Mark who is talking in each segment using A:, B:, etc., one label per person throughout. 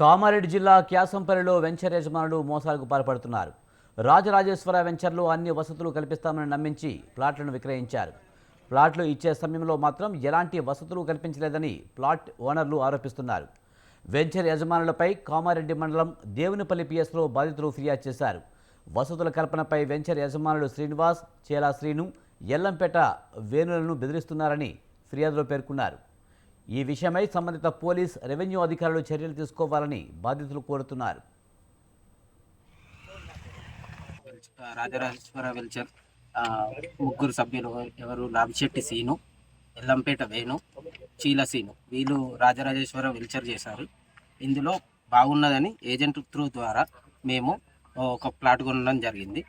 A: కామారెడ్డి జిల్లా క్యాసంపల్లిలో వెంచర్ యజమానులు మోసాలకు పాల్పడుతున్నారు. రాజరాజేశ్వర వెంచర్లో అన్ని వసతులు కల్పిస్తామని నమ్మించి ప్లాట్లను విక్రయించారు. ప్లాట్లు ఇచ్చే సమయంలో మాత్రం ఎలాంటి వసతులు కల్పించలేదని ప్లాట్ ఓనర్లు ఆరోపిస్తున్నారు. వెంచర్ యజమానులపై కామారెడ్డి మండలం దేవునిపల్లి పిఎస్లో బాధితులు ఫిర్యాదు చేశారు. వసతుల కల్పనపై వెంచర్ యజమానులు శ్రీనివాస్ చేలా శ్రీను ఎల్లంపేట వేణులను బెదిరిస్తున్నారని ఫిర్యాదులో పేర్కొన్నారు. ఈ విషయమై సంబంధిత పోలీస్ రెవెన్యూ అధికారులు చర్యలు తీసుకోవాలని బాధితులు కోరుతున్నారు.
B: రాజరాజేశ్వర వెల్చర్ ముగ్గురు సభ్యులు ఎవరు? లాభిశెట్టి సీను ఎల్లంపేట వేణు చీల సీను. వీళ్ళు రాజరాజేశ్వర వెల్చర్ చేశారు. ఇందులో బాగున్నదని ఏజెంట్ త్రూ ద్వారా మేము ఒక ప్లాట్ కొనడం జరిగింది.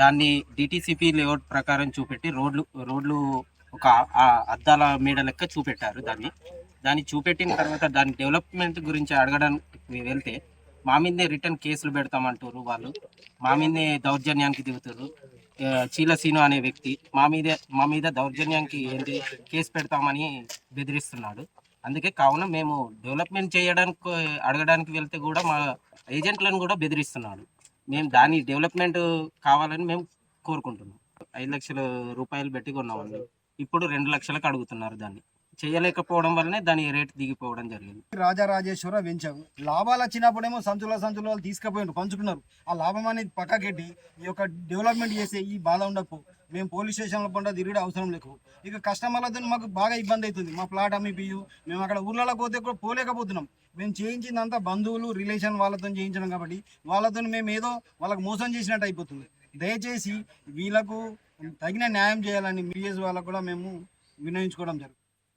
B: దాన్ని డిటీసీపీ లేఅవుట్ ప్రకారం చూపెట్టి రోడ్లు రోడ్లు ఒక అద్దాల మేడ లెక్క చూపెట్టారు దాన్ని. దాన్ని చూపెట్టిన తర్వాత దాని డెవలప్మెంట్ గురించి అడగడానికి వెళ్తే మా మీదే రిటర్న్ కేసులు పెడతామంటారు వాళ్ళు. మా మీదే దౌర్జన్యానికి దిగుతారు చీలసీను చీల సీను అనే వ్యక్తి మా మీదే మా మీద దౌర్జన్యానికి ఏంటి కేసు పెడతామని బెదిరిస్తున్నాడు. అందుకే కావున మేము డెవలప్మెంట్ చేయడానికి అడగడానికి వెళ్తే కూడా మా ఏజెంట్లను కూడా బెదిరిస్తున్నాడు. మేము దాని డెవలప్మెంట్ కావాలని మేము కోరుకుంటున్నాం. ఐదు లక్షల రూపాయలు పెట్టి కొన్నామండి. ఇప్పుడు రెండు లక్షలకు అడుగుతున్నారు దాన్ని. చేయలేకపోవడం వల్లనే దాని రేట్ దిగిపోవడం జరిగింది.
C: రాజారాజేశ్వర వెంచారు. లాభాలు వచ్చినప్పుడేమో సంచుల సంచుల వాళ్ళు తీసుకుపోయినారు పంచుకున్నారు. ఆ లాభం అనేది పక్కకెట్టి ఈ యొక్క డెవలప్మెంట్ చేసే ఈ బాధ ఉండకు. మేము పోలీస్ స్టేషన్ల పంట తిరిగి అవసరం లేకు. ఇక కస్టమర్లతో మాకు బాగా ఇబ్బంది అవుతుంది. మా ప్లాట్ అమ్మిపియు మేము అక్కడ ఊర్లలో పోతే కూడా పోలేకపోతున్నాం. మేము చేయించిందంతా బంధువులు రిలేషన్ వాళ్ళతో చేయించడం కాబట్టి వాళ్ళతో మేము ఏదో వాళ్ళకి మోసం చేసినట్టు అయిపోతుంది. దయచేసి వీళ్ళకు తగిన న్యాయం చేయాలని మీడియస్ వాళ్ళకు కూడా మేము వినయించుకోవడం జరుగుతుంది